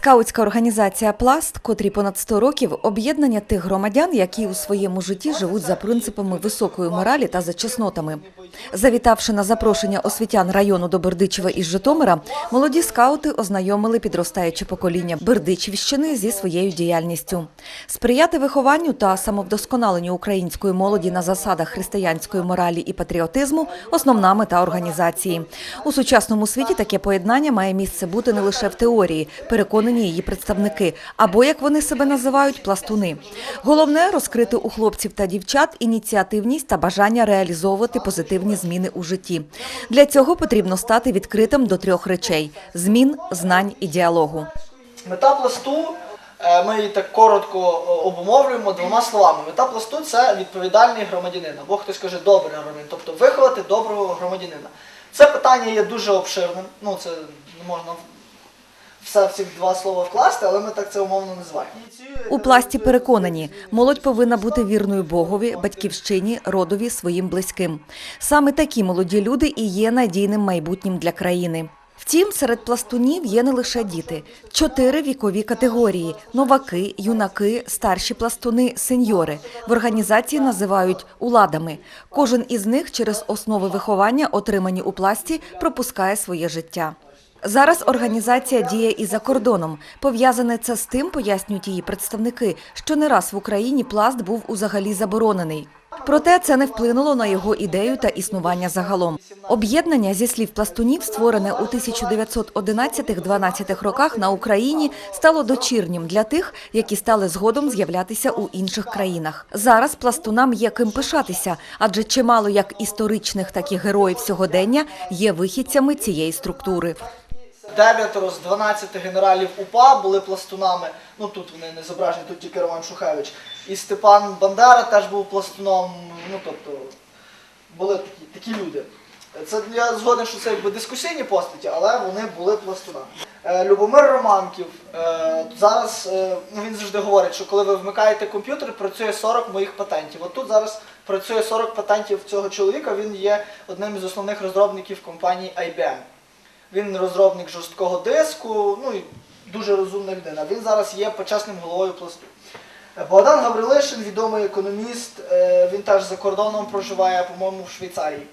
Скаутська організація Пласт, котрі понад 100 років об'єднання тих громадян, які у своєму житті живуть за принципами високої моралі та за чеснотами. Завітавши на запрошення освітян району до Бердичева із Житомира, молоді скаути ознайомили підростаюче покоління Бердичівщини зі своєю діяльністю. Сприяти вихованню та самовдосконаленню української молоді на засадах християнської моралі і патріотизму основна мета організації. У сучасному світі таке поєднання має місце бути не лише в теорії, переконані її представники, або як вони себе називають, пластуни. Головне розкрити у хлопців та дівчат ініціативність та бажання реалізовувати позитивні зміни у житті. Для цього потрібно стати відкритим до трьох речей: змін, знань і діалогу. Мета пласту, е, ми її так коротко е, обумовлюємо двома словами. Мета пласту це відповідальний громадянин, або хтось каже добрий громадянин, тобто виховати доброго громадянина. Це питання є дуже обширним. Ну це не можна все в ці два слова вкласти, але ми так це умовно називаємо. У пласті переконані, молодь повинна бути вірною Богові, батьківщині, родові, своїм близьким. Саме такі молоді люди і є надійним майбутнім для країни. Втім, серед пластунів є не лише діти. Чотири вікові категорії: новаки, юнаки, старші пластуни, сеньори. В організації називають уладами. Кожен із них через основи виховання, отримані у пласті, пропускає своє життя. Зараз організація діє і за кордоном. Пов'язане це з тим, пояснюють її представники, що не раз в Україні пласт був узагалі заборонений. Проте це не вплинуло на його ідею та існування загалом. Об'єднання зі слів пластунів, створене у 1911-12 роках на Україні, стало дочірнім для тих, які стали згодом з'являтися у інших країнах. Зараз пластунам є ким пишатися, адже чимало як історичних, так і героїв сьогодення є вихідцями цієї структури. Дев'ятеро з 12 генералів УПА були пластунами. Ну тут вони не зображені, тут тільки Роман Шухевич. І Степан Бандера теж був пластуном. Ну тобто були такі, такі люди. Це я згоден, що це якби дискусійні постаті, але вони були пластунами. Е, Любомир Романків е, зараз е, ну, він завжди говорить, що коли ви вмикаєте комп'ютер, працює 40 моїх патентів. От тут зараз працює 40 патентів цього чоловіка. Він є одним із основних розробників компанії IBM. Він розробник жорсткого диску, ну і дуже розумна людина. Він зараз є почесним головою пласту. Е, Богдан Гаврилишин, відомий економіст, е, він теж за кордоном проживає, по-моєму, в Швейцарії.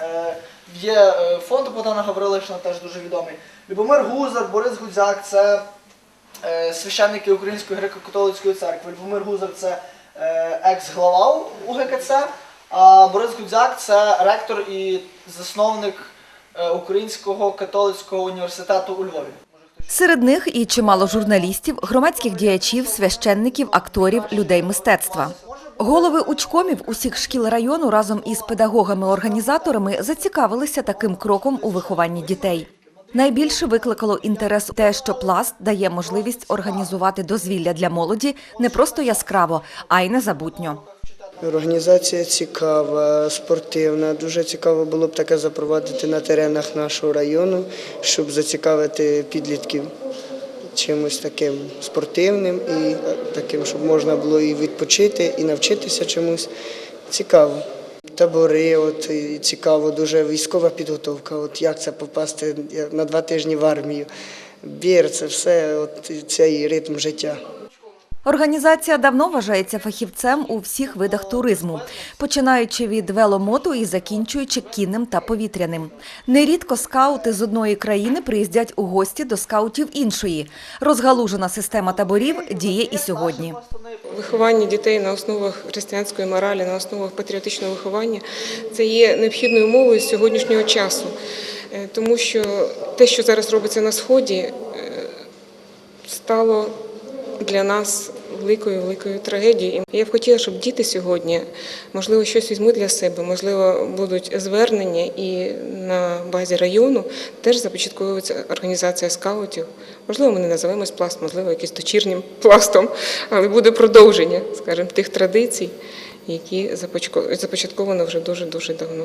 Е, Є фонд Богдана Гаврилишина, теж дуже відомий. Любомир Гузар, Борис Гудзяк це священники Української греко-католицької церкви. Любомир Гузар це екс-глава УГКЦ, а Борис Гудзяк це ректор і засновник Українського католицького університету у Львові. Серед них і чимало журналістів, громадських діячів, священників, акторів, людей мистецтва. Голови учкомів усіх шкіл району разом із педагогами-організаторами зацікавилися таким кроком у вихованні дітей. Найбільше викликало інтерес те, що пласт дає можливість організувати дозвілля для молоді не просто яскраво, а й незабутньо. Організація цікава, спортивна. Дуже цікаво було б таке запровадити на теренах нашого району, щоб зацікавити підлітків чимось таким спортивним і таким, щоб можна було і відпочити, і навчитися чомусь. Цікаво. Табори, от цікаво, дуже військова підготовка. От як це попасти на два тижні в армію. Бір, це все, от цей ритм життя. Організація давно вважається фахівцем у всіх видах туризму, починаючи від веломоту і закінчуючи кінним та повітряним. Нерідко скаути з одної країни приїздять у гості до скаутів іншої. Розгалужена система таборів діє і сьогодні. Виховання дітей на основах християнської моралі, на основах патріотичного виховання це є необхідною умовою сьогоднішнього часу, Е, тому що те, що зараз робиться на сході, е, стало для нас великою великою трагедією. Я б хотіла, щоб діти сьогодні, можливо, щось візьмуть для себе, можливо, будуть звернення і на базі району теж започатковується організація скаутів. Можливо, ми не називаємось пласт, можливо, якийсь дочірнім пластом, але буде продовження, скажімо, тих традицій, які започатковано вже дуже дуже давно.